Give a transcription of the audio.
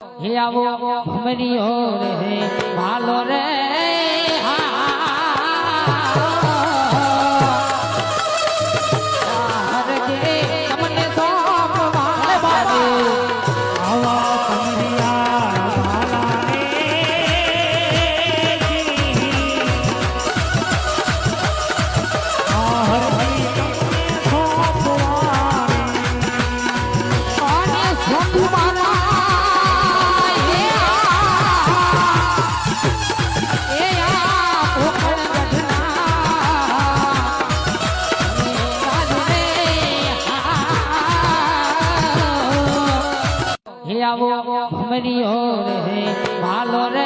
હે આવો અમરી રે ભાલો રે તમને હે આવો અમરી રે ભાલો રે